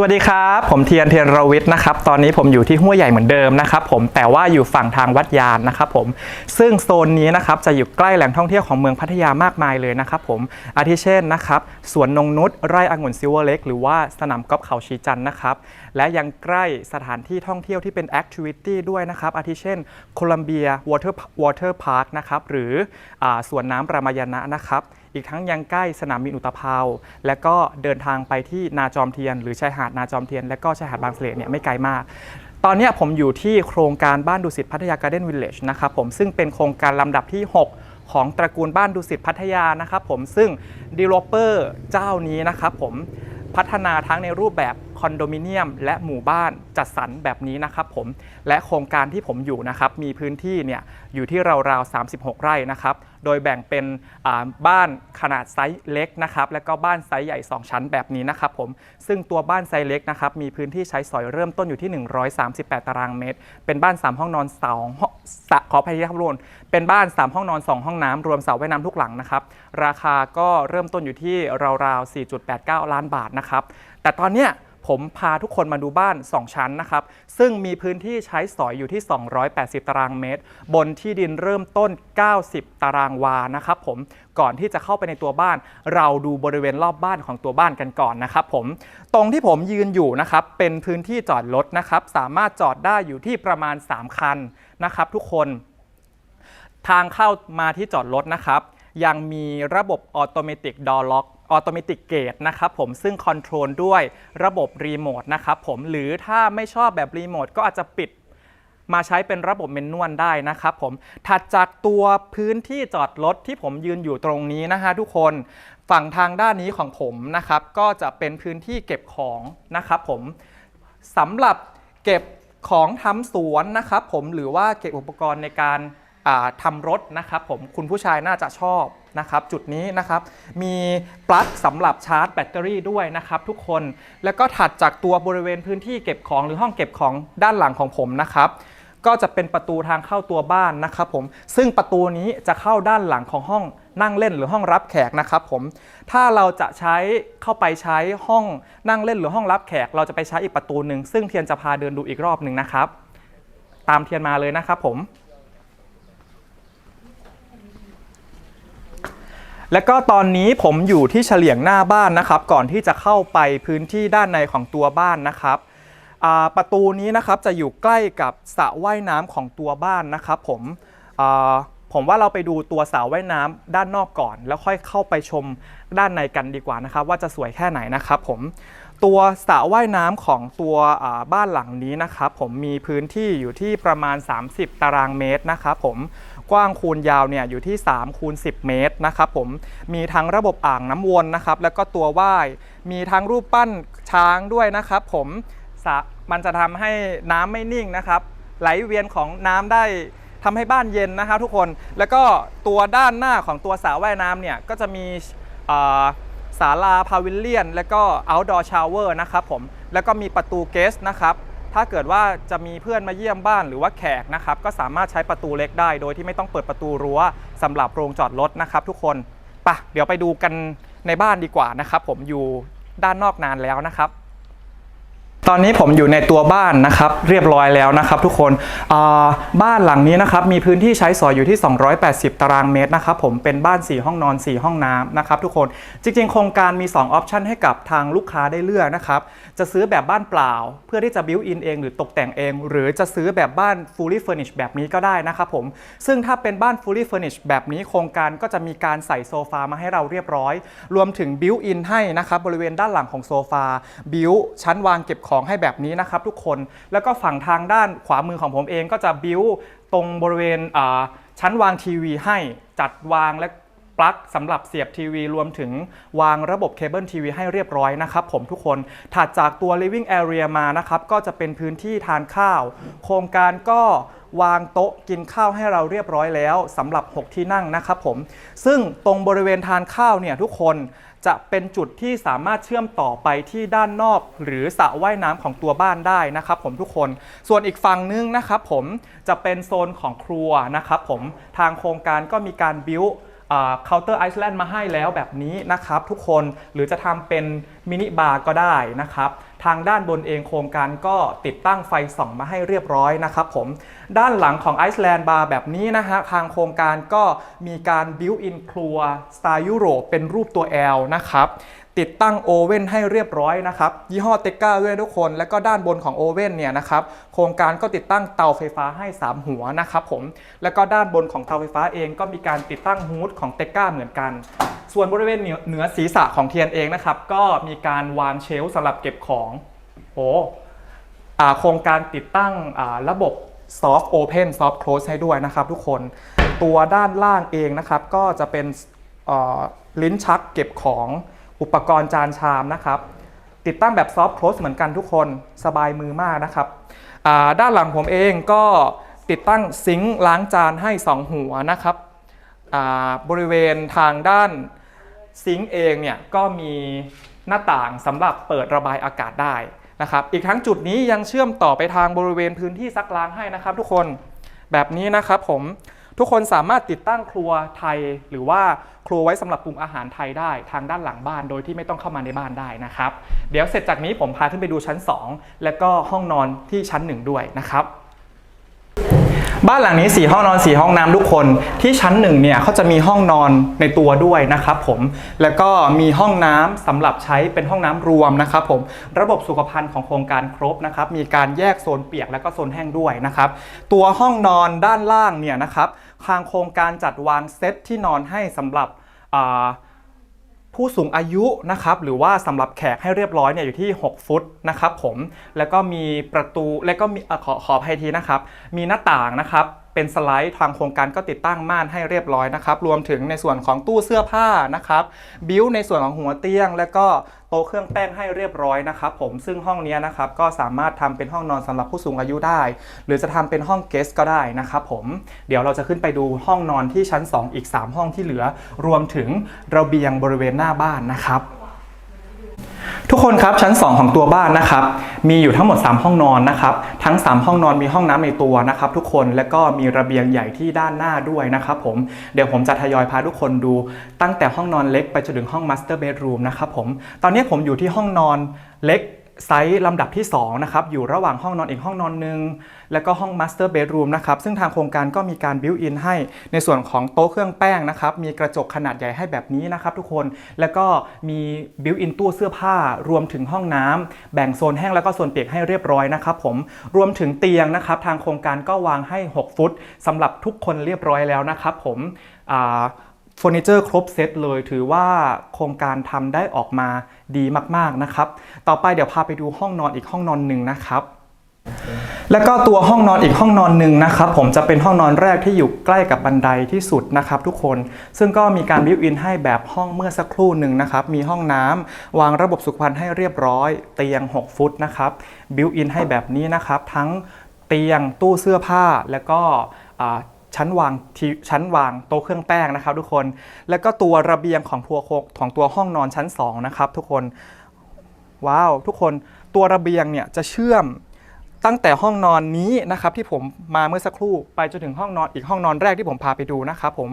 สวัสดีครับ ผมเทียนเทียนรวิทย์นะครับ ตอนนี้ผมอยู่ที่ห้วยใหญ่เหมือนเดิมนะครับผมแต่ว่าอยู่ฝั่งทางวัดยานนะครับผมซึ่งโซนนี้นะครับจะอยู่ใกล้แหล่งท่องเที่ยวของเมืองพัทยามากมายเลยนะครับผมอาทิเช่นนะครับสวนนงนุษไร่องุ่นซิลเวอร์เล็กหรือว่าสนามกอล์ฟเขาชีจันนะครับและยังใกล้สถานที่ท่องเที่ยวที่เป็นแอคทิวิตี้ด้วยนะครับอาทิเช่นโคลัมเบียวอเตอร์วอเตอร์พาร์คนะครับหรืออสวนน้ำรามายณะนะครับ อีกทั้งยังใกล้สนามบินอุตภาว และก็เดินทางไปที่นาจอมเทียน หรือชายหาดนาจอมเทียน และก็ชายหาดบางเสลเนี่ยไม่ไกลมาก ตอนนี้ผมอยู่ที่โครงการบ้านดุสิตพัทยาการ์เด้นวิลเลจนะครับผมซึ่งเป็นโครงการลำดับที่ 6ของตระกูลบ้านดุสิตพัทยานะครับผมซึ่งดีลลอปเปอร์เจ้านี้นะครับผมพัฒนาทั้งในรูปแบบ คอนโดมิเนียม และหมู่บ้านจัดสรรแบบนี้นะครับผมและโครงการที่ผมอยู่นะครับมีพื้นที่เนี่ยอยู่ที่ราวๆ36 ไร่นะครับโดยแบ่งเป็นบ้านขนาดไซส์เล็กนะครับแล้วก็บ้านไซส์ใหญ่ 2 ชั้นแบบนี้นะครับผมซึ่งตัวบ้านไซส์เล็กนะครับมีพื้นที่ใช้สอยเริ่มต้นอยู่ที่ 138 ตารางเมตร เป็นบ้าน 3 ห้องนอน2ห้องขออภัยที่ครับรวนเป็นบ้าน 3 ห้องนอน 2 ห้องน้ำรวมเสระว่ายน้ำทุกหลังนะครับราคาก็เริ่มต้นอยู่ที่ราวๆ4.89 ล้านบาทนะครับแต่ตอนเนี้ย ผมพาทุกคนมาดูบ้าน 2 ชั้นนะครับ ซึ่งมีพื้นที่ใช้สอยอยู่ที่ 280 ตารางเมตร บนที่ดินเริ่มต้น 90 ตารางวานะครับผมก่อนที่จะเข้าไปในตัวบ้าน เราดูบริเวณรอบบ้านของตัวบ้านกันก่อนนะครับผมตรงที่ผมยืนอยู่นะครับเป็นพื้นที่จอดรถนะครับ สามารถจอดได้อยู่ที่ประมาณ 3 คันนะครับ ทุกคนทางเข้ามาที่จอดรถนะครับ ยังมีระบบออโตเมติกดอ r ล็อก ออโตเมติกเกตนะครับผมซึ่งคอนโทรลด้วยระบบรีโมทนะครับผมหรือถ้าไม่ชอบแบบรีโมทก็อาจจะปิดมาใช้เป็นระบบเมนนวลได้นะครับผมถัดจากตัวพื้นที่จอดรถที่ผมยืนอยู่ตรงนี้นะฮะทุกคนฝั่งทางด้านนี้ของผมนะครับ ก็จะเป็นพื้นที่เก็บของนะครับผมสำหรับเก็บของทำสวนนะครับผมหรือว่าเก็บอุปกรณ์ในการทำรถนะครับผมคุณผู้ชายน่าจะชอบ นะครับจุดนี้นะครับมีปลั๊กสำหรับชาร์จแบตเตอรี่ด้วยนะครับทุกคนแล้วก็ถัดจากตัวบริเวณพื้นที่เก็บของหรือห้องเก็บของด้านหลังของผมนะครับก็จะเป็นประตูทางเข้าตัวบ้านนะครับผมซึ่งประตูนี้จะเข้าด้านหลังของห้องนั่งเล่นหรือห้องรับแขกนะครับผมถ้าเราจะใช้เข้าไปใช้ห้องนั่งเล่นหรือห้องรับแขก เราจะไปใช้อีกประตูหนึ่งซึ่งเทียนจะพาเดินดูอีกรอบหนึ่งนะครับ ตามเทียนมาเลยนะครับผม แล้วก็ตอนนี้ผมอยู่ที่เฉลียงหน้าบ้านนะครับ ก่อนที่จะเข้าไปพื้นที่ด้านในของตัวบ้านนะครับประตูนี้นะครับจะอยู่ใกล้กับสระว่ายน้ำของตัวบ้านนะครับผมผมว่าเราไปดูตัวสระว่ายน้ำด้านนอกก่อน แล้วค่อยเข้าไปชมด้านในกันดีกว่านะครับ ว่าจะสวยแค่ไหนนะครับผมตัวสระว่ายน้ำของตัวบ้านหลังนี้นะครับ ผมมีพื้นที่อยู่ที่ประมาณ 30 ตารางเมตรนะครับผม กว้างคูณยาวเนี่ยอยู่ที่3คูณ10 เมตรนะครับผมมีทั้งระบบอ่างน้ำวนนะครับแล้วก็ตัวว่ายมีทั้งรูปปั้นช้างด้วยนะครับ ผมสระมันจะทำให้น้ำไม่นิ่งนะครับ ไหลเวียนของน้ำได้ทำให้บ้านเย็นนะครับทุกคนแล้วก็ตัวด้านหน้าของตัวสระว่ายน้ำเนี่ยก็จะมีศาลาพาวิลเลียน และก็ outdoor shower นะครับผม แล้วก็มีประตูเกสนะครับ ถ้าเกิดว่าจะมีเพื่อนมาเยี่ยมบ้านหรือว่าแขกนะครับก็สามารถใช้ประตูเล็กได้ โดยที่ไม่ต้องเปิดประตูรั้วสำหรับโรงจอดรถนะครับ ทุกคนปะเดี๋ยวไปดูกันในบ้านดีกว่านะครับ ผมอยู่ด้านนอกนานแล้วนะครับ ตอนนี้ผมอยู่ในตัวบ้านนะครับเรียบร้อยแล้วนะครับทุกคนบ้านหลังนี้นะครับมีพื้นที่ใช้สอยอยู่ที่ 280 ตารางเมตรนะครับผมเป็นบ้าน 4 ห้องนอน 4 ห้องน้ำนะครับทุกคนจริงๆ โครงการมี 2 ออปชันให้กับทางลูกค้าได้เลือกนะครับจะซื้อแบบบ้านเปล่า เพื่อที่จะบิวอินเองหรือตกแต่งเอง หรือจะซื้อแบบบ้าน fully furnished แบบนี้ก็ได้นะครับผมซึ่งถ้าเป็นบ้าน fully furnished แบบนี้โครงการก็จะมีการใส่โซฟามาให้เราเรียบร้อย รวมถึงบิวอินให้นะครับบริเวณด้านหลังของโซฟาบิวชั้นวางเก็บของให้แบบนี้นะครับทุกคน แล้วก็ฝั่งทางด้านขวามือของผมเองก็จะบิวตรงบริเวณชั้นวางทีวีให้จัดวางและปลั๊กสำหรับเสียบทีวีรวมถึงวางระบบเคเบิลทีวีให้เรียบร้อยนะครับผมทุกคนถัดจากตัว living area มานะครับก็จะเป็นพื้นที่ทานข้าว โครงการก็ วางโต๊ะกินข้าวให้เราเรียบร้อยแล้วสำหรับ 6 ที่นั่งนะครับผม ซึ่งตรงบริเวณทานข้าวเนี่ยทุกคนจะเป็นจุดที่สามารถเชื่อมต่อไปที่ด้านนอก หรือสระว่ายน้ำของตัวบ้านได้นะครับผมทุกคน ส่วนอีกฝั่งนึงนะครับผมจะเป็นโซนของครัวนะครับผมทางโครงการก็มีการบิวเคาน์เตอร์ไอซ์แลนด์มาให้แล้วแบบนี้นะครับทุกคนหรือจะทำเป็นมินิบาร์ก็ได้นะครับ ทางด้านบนเองโครงการก็ติดตั้งไฟส่องมาให้เรียบร้อยนะครับผมด้านหลังของไอซ์แลนด์บาร์แบบนี้นะฮะทางโครงการก็มีการบิวอินครัวสไตล์ยุโรปเป็นรูปตัว L นะครับ ติดตั้งโอเว่นให้เรียบร้อยนะครับ ยี่ห้อเต็กก้าด้วยทุกคน แล้วก็ด้านบนของโอเว่นเนี่ยนะครับ โครงการก็ติดตั้งเตาไฟฟ้าให้ 3 หัวนะครับผม แล้วก็ด้านบนของเตาไฟฟ้าเองก็มีการติดตั้งฮูดของเต็กก้าเหมือนกัน ส่วนบริเวณเหนือศีรษะของเทียนเองนะครับ ก็มีการวางเชลฟ์สำหรับเก็บของโอ้โครงการติดตั้งระบบ soft open soft close ให้ด้วยนะครับทุกคน ตัวด้านล่างเองนะครับก็จะเป็นลิ้นชักเก็บของ อุปกรณ์จานชามนะครับ ติดตั้งแบบ soft close เหมือนกันทุกคนสบายมือมากนะครับด้านหลังผมเองก็ติดตั้งซิงค์ล้างจานให้ 2 หัวนะครับบริเวณทางด้านซิงค์เองเนี่ยก็มีหน้าต่างสำหรับเปิดระบายอากาศได้นะครับ อีกทั้งจุดนี้ยังเชื่อมต่อไปทางบริเวณพื้นที่ซักล้างให้นะครับ ทุกคนแบบนี้นะครับผม ทุกคนสามารถติดตั้งครัวไทย หรือว่าครัวไว้สำหรับปรุงอาหารไทยได้ทางด้านหลังบ้านโดยที่ไม่ต้องเข้ามาในบ้านได้นะครับ เดี๋ยวเสร็จจากนี้ผมพาขึ้นไปดูชั้น 2 แล้วก็ห้องนอนที่ชั้น 1 ด้วยนะครับบ้านหลังนี้4ห้องนอน4ห้องน้ำทุกคนที่ชั้น1เนี่ยเขาจะมีห้องนอนในตัวด้วยนะครับผมแล้วก็มีห้องน้ำสำหรับใช้เป็นห้องน้ำรวมนะครับผมระบบสุขภัณฑ์ของโครงการครบนะครับมีการแยกโซนเปียกและก็โซนแห้งด้วยนะครับตัวห้องนอนด้านล่างเนี่ยนะครับ ทางโครงการจัดวางเซตที่นอนให้สำหรับผู้สูงอายุนะครับหรือว่าสำหรับแขกให้เรียบร้อยเนี่ยอยู่ที่ 6 ฟุตนะครับผมแล้วก็มีประตูแล้วก็มีขอขออภัยทีนะครับ มีหน้าต่างนะครับ เป็นสไลด์ทางโครงการก็ติดตั้งม่านให้เรียบร้อยนะครับ รวมถึงในส่วนของตู้เสื้อผ้านะครับ บิวในส่วนของหัวเตียง แล้วก็โต๊ะเครื่องแป้งให้เรียบร้อยนะครับผมซึ่งห้องนี้นะครับก็สามารถทำเป็นห้องนอนสำหรับผู้สูงอายุได้ หรือจะทำเป็นห้องเกสก็ได้นะครับผมเดี๋ยวเราจะขึ้นไปดูห้องนอนที่ชั้น 2 อีก 3 ห้องที่เหลือ รวมถึงระเบียงบริเวณหน้าบ้านนะครับ ทุกคนครับชั้น 2 ของตัวบ้านนะครับมีอยู่ทั้งหมด 3 ห้องนอนนะครับทั้ง 3 ห้องนอนมีห้องน้ำในตัวนะครับทุกคนและก็มีระเบียงใหญ่ที่ด้านหน้าด้วยนะครับผมเดี๋ยวผมจะทยอยพาทุกคนดู ตั้งแต่ห้องนอนเล็กไปจนถึงห้องมาสเตอร์เบดรูมนะครับผมตอนนี้ผมอยู่ที่ห้องนอนเล็ก ไซส์ลำดับที่2นะครับอยู่ระหว่างห้องนอนอีกห้องนอนหนึ่งแล้วก็ห้อง Master Bedroom นะครับซึ่งทางโครงการก็มีการบิวอินให้ในส่วนของโต๊ะเครื่องแป้งนะครับมีกระจกขนาดใหญ่ให้แบบนี้นะครับทุกคนแล้วก็มีบิวอินตู้เสื้อผ้ารวมถึงห้องน้ำแบ่งโซนแห้งแล้วก็โซนเปียกให้เรียบร้อยนะครับผมรวมถึงเตียงนะครับทางโครงการก็วางให้ 6 ฟุตสำหรับทุกคนเรียบร้อยแล้วนะครับผมอ่า เฟอร์นิเจอร์ครบเซตเลย ถือว่าโครงการทำได้ออกมาดีมากๆนะครับ ต่อไปเดี๋ยวพาไปดูห้องนอนอีกห้องนอนหนึ่งนะครับ แล้วก็ตัวห้องนอนอีกห้องนอนหนึ่งนะครับ ผมจะเป็นห้องนอนแรกที่อยู่ใกล้กับบันไดที่สุดนะครับทุกคน ซึ่งก็มีการบิวอินให้แบบห้องเมื่อสักครู่หนึ่งนะครับ มีห้องน้ำวางระบบสุขภัณฑ์ให้เรียบร้อย เตียง 6 ฟุตนะครับบิวอินให้แบบนี้นะครับ ทั้งเตียงตู้เสื้อผ้าแล้วก็ ชั้นวางชั้นวางโต๊ะเครื่องแป้งนะครับ ทุกคน แล้วก็ตัวระเบียงของทัวของตัวห้องนอนชั้นสองนะครับ ทุกคน ว้าว ทุกคนตัวระเบียงเนี่ยจะเชื่อมตั้งแต่ห้องนอนนี้นะครับที่ผมมาเมื่อสักครู่ไปจนถึงห้องนอนอีกห้องนอนแรกที่ผมพาไปดูนะครับผม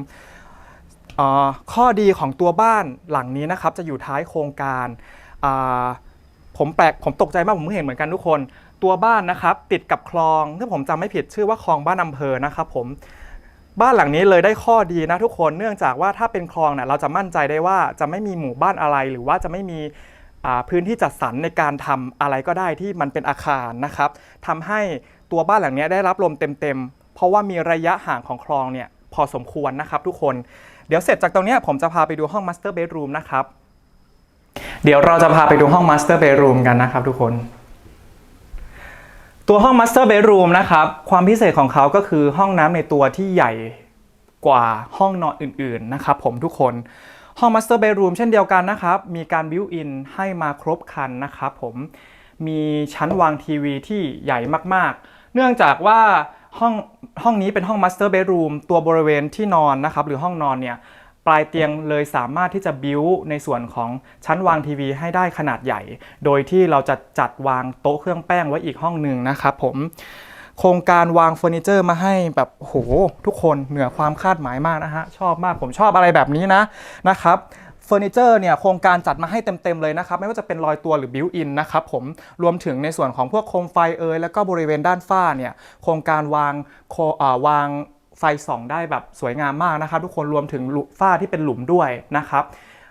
ข้อดีของตัวบ้านหลังนี้นะครับ จะอยู่ท้ายโครงการผมแปลกผมตกใจมากผมเพิ่งเห็นเหมือนกันทุกคน ตัวบ้านนะครับ ติดกับคลองถ้าผมจำไม่ผิดชื่อว่าคลองบ้านอำเภอนะครับผม บ้านหลังนี้เลยได้ข้อดีนะทุกคนเนื่องจากว่าถ้าเป็นคลองเนี่ยเราจะมั่นใจได้ว่าจะไม่มีหมู่บ้านอะไรหรือว่าจะไม่มีพื้นที่จัดสรรในการทำอะไรก็ได้ที่มันเป็นอาคารนะครับทำให้ตัวบ้านหลังนี้ได้รับลมเต็มๆเพราะว่ามีระยะห่างของคลองเนี่ยพอสมควรนะครับทุกคนเดี๋ยวเสร็จจากตรงนี้ผมจะพาไปดูห้อง Master Bedroom นะครับ เดี๋ยวเราจะพาไปดูห้อง Master Bedroom กันนะครับทุกคน ตัวห้อง Master Bedroom นะครับ ความพิเศษของเขาก็คือห้องน้ำในตัวที่ใหญ่กว่าห้องนอนอื่นๆนะครับผมทุกคนห้อง Master Bedroom เช่นเดียวกันนะครับ มีการบิวอินให้มาครบคันนะครับผมมีชั้นวางทีวีที่ใหญ่มากๆ เนื่องจากว่าห้องห้องนี้เป็นห้อง Master Bedroom ตัวบริเวณที่นอนนะครับหรือห้องนอนเนี่ย ปลายเตียงเลยสามารถที่จะบิวในส่วนของชั้นวางทีวีให้ได้ขนาดใหญ่ โดยที่เราจะจัดวางโต๊ะเครื่องแป้งไว้อีกห้องหนึ่งนะครับผมโครงการวางเฟอร์นิเจอร์มาให้แบบโหทุกคนเหนือความคาดหมายมากนะฮะชอบมากผมชอบอะไรแบบนี้นะนะครับเฟเฟอร์นิเจอร์เนี่ยโครงการจัดมาให้เต็ม ๆ เลยนะครับ ไม่ว่าจะเป็นรอยตัวหรือบิวอินนะครับผมรวมถึงในส่วนของพวกโคมไฟเอยแล้วก็บริเวณด้านฝ้าเนี่ย โครงการวางโคอ่าวาง ไฟส่องได้แบบสวยงามมากนะครับ ทุกคนรวมถึงฝ้าที่เป็นหลุมด้วยนะครับ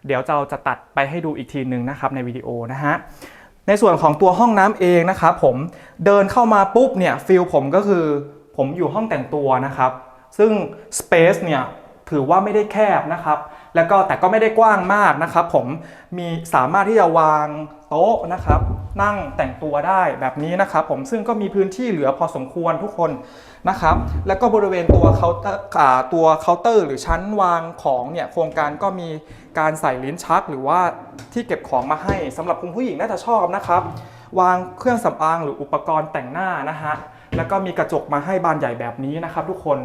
เดี๋ยวเราจะตัดไปให้ดูอีกทีหนึ่งนะครับในวิดีโอนะฮะในส่วนของตัวห้องน้ำเองนะครับผมเดินเข้ามาปุ๊บเนี่ยฟิลผมก็คือผมอยู่ห้องแต่งตัวนะครับ ซึ่ง Space เนี่ยถือว่าไม่ได้แคบนะครับ แล้วก็แต่ก็ไม่ได้กว้างมากนะครับผมมีสามารถที่จะวางโต๊ะนะครับ นั่งแต่งตัวได้แบบนี้นะครับ ผมซึ่งก็มีพื้นที่เหลือพอสมควรทุกคนนะครับ แล้วก็บริเวณตัวเคาน์เตอร์ตัวเคาน์เตอร์ หรือชั้นวางของเนี่ยโครงการก็มีการใส่ลิ้นชัก หรือว่าที่เก็บของมาให้สำหรับคุณผู้หญิงน่าจะชอบนะครับ วางเครื่องสำอางหรืออุปกรณ์แต่งหน้านะฮะ แล้วก็มีกระจกมาให้บานใหญ่แบบนี้นะครับทุกคน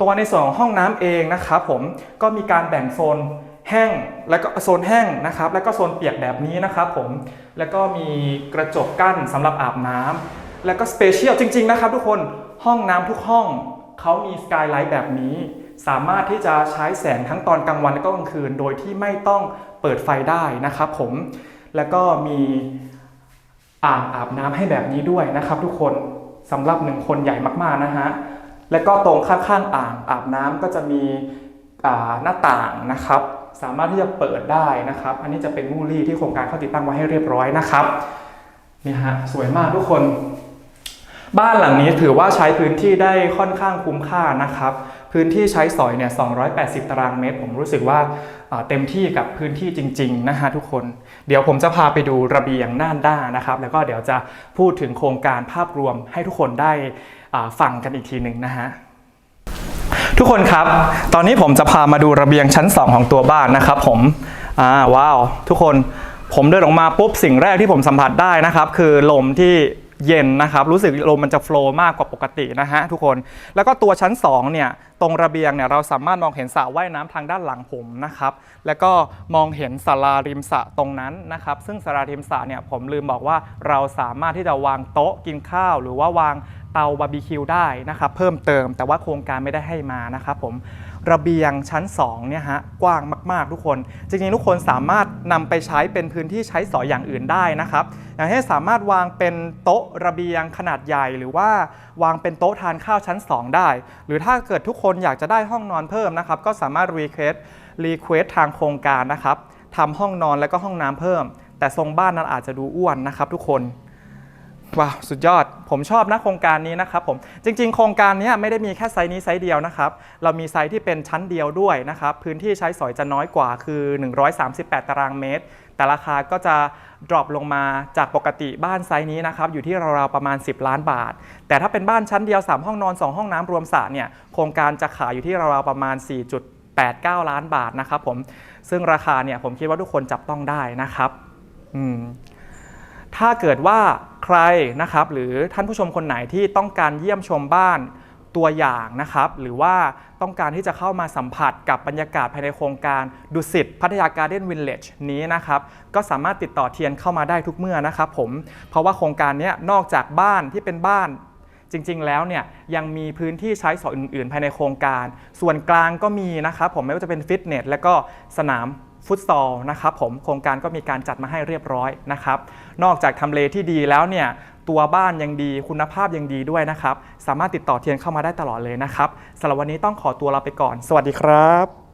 ตัวในส่วนของห้องน้ำเองนะครับผมก็มีการแบ่งโซนแห้งแล้วก็โซนแห้งนะครับ แล้วก็โซนเปียกแบบนี้นะครับผมแล้วก็มีกระจกกั้นสำหรับอาบน้ำแล้วก็สเปเชียลจริง ๆ นะครับ ทุกคนห้องน้ำทุกห้องเขามีสกายไลท์แบบนี้ สามารถที่จะใช้แสงทั้งตอนกลางวันและก็กลางคืน โดยที่ไม่ต้องเปิดไฟได้นะครับผมแล้วก็มีอ่างอาบน้ำให้แบบนี้ด้วยนะครับ ทุกคน สำหรับหนึ่งคนใหญ่มากๆนะฮะและก็ตรงข้างๆอ่างอาบน้ำก็จะมีหน้าต่างนะครับ สามารถที่จะเปิดได้นะครับ อันนี้จะเป็นมูลี่ที่โครงการเขาติดตั้งไว้ให้เรียบร้อยนะครับนี่ฮะสวยมากทุกคน บ้านหลังนี้ถือว่าใช้พื้นที่ได้ค่อนข้างคุ้มค่านะครับ พื้นที่ใช้สอยเนี่ย 280 ตารางเมตร ผมรู้สึกว่าเต็มที่กับพื้นที่จริงๆนะฮะทุกคน เดี๋ยวผมจะพาไปดูระเบียงน่านด้านนะครับ แล้วก็เดี๋ยวจะพูดถึงโครงการภาพรวมให้ทุกคนได้ฟังกันอีกทีหนึ่งนะฮะทุกคนครับ ตอนนี้ผมจะพามาดูระเบียงชั้น 2 ของตัวบ้านนะครับผมอ่าว้าว ทุกคนผมเดินออกมาปุ๊บสิ่งแรกที่ผมสัมผัสได้นะครับ คือลมที่ เย็นนะครับ รู้สึกลมมันจะโฟล์มากกว่าปกตินะฮะทุกคน แล้วก็ตัวชั้น2เนี่ยตรงระเบียงเนี่ยเราสามารถมองเห็นสระว่ายน้ำทางด้านหลังผมนะครับ แล้วก็มองเห็นศาลาริมสระตรงนั้นนะครับ ซึ่งศาลาริมสระเนี่ยผมลืมบอกว่าเราสามารถที่จะวางโต๊ะกินข้าว หรือว่าวางเตาบาร์บีคิวได้นะครับ เพิ่มเติมแต่ว่าโครงการไม่ได้ให้มานะครับผม ระเบียงชั้น2เนี่ยฮะกว้างมาก ๆ ทุกคน จริง ๆ ทุกคนสามารถนำไปใช้เป็นพื้นที่ใช้สอยอย่างอื่นได้นะครับอย่างเช่นสามารถวางเป็นโต๊ะระเบียงขนาดใหญ่ หรือว่าวางเป็นโต๊ะทานข้าวชั้น 2 ได้ หรือถ้าเกิดทุกคนอยากจะได้ห้องนอนเพิ่มนะครับก็สามารถรีเควสรีเควสทางโครงการนะครับทำห้องนอนแล้วก็ห้องน้ำเพิ่ม แต่ทรงบ้านนั้นอาจจะดูอ้วนนะครับทุกคน ว้าวสุดยอด ผมชอบนะโครงการนี้นะครับผมจริง ๆ โครงการนี้ไม่ได้มีแค่ไซส์นี้ไซส์เดียวนะครับ เรามีไซส์ที่เป็นชั้นเดียวด้วยนะครับ พื้นที่ใช้สอยจะน้อยกว่าคือ 138 ตารางเมตร แต่ราคาก็จะ drop ลงมาจากปกติบ้านไซส์นี้นะครับ อยู่ที่ราวๆประมาณ 10 ล้านบาท แต่ถ้าเป็นบ้านชั้นเดียว 3 ห้องนอน 2 ห้องน้ำรวมสระเนี่ยโครงการจะขายอยู่ที่ราวๆประมาณ 4.89 ล้านบาทนะครับผมซึ่งราคาเนี่ยผมคิดว่าทุกคนจับต้องได้นะครับอืม ถ้าเกิดว่าใครนะครับหรือท่านผู้ชมคนไหนที่ต้องการเยี่ยมชมบ้านตัวอย่างนะครับหรือว่าต้องการที่จะเข้ามาสัมผัสกับบรรยากาศภายในโครงการดุสิตพัทยาการ์เด้นวิลเลจนี้นะครับก็สามารถติดต่อเทียนเข้ามาได้ทุกเมื่อนะครับผมเพราะว่าโครงการนี้นอกจากบ้านที่เป็นบ้านจริงๆ แล้วเนี่ยยังมีพื้นที่ใช้สอยอื่น ๆ ภายในโครงการ ส่วนกลางก็มีนะครับผมไม่ว่าจะเป็นฟิตเนสและก็สนาม ฟุตซอลนะครับผมโครงการก็มีการจัดมาให้เรียบร้อยนะครับนอกจากทำเลที่ดีแล้วเนี่ยตัวบ้านยังดีคุณภาพยังดีด้วยนะครับ สามารถติดต่อเทียนเข้ามาได้ตลอดเลยนะครับสำหรับวันนี้ต้องขอตัวลาไปก่อน สวัสดีครับ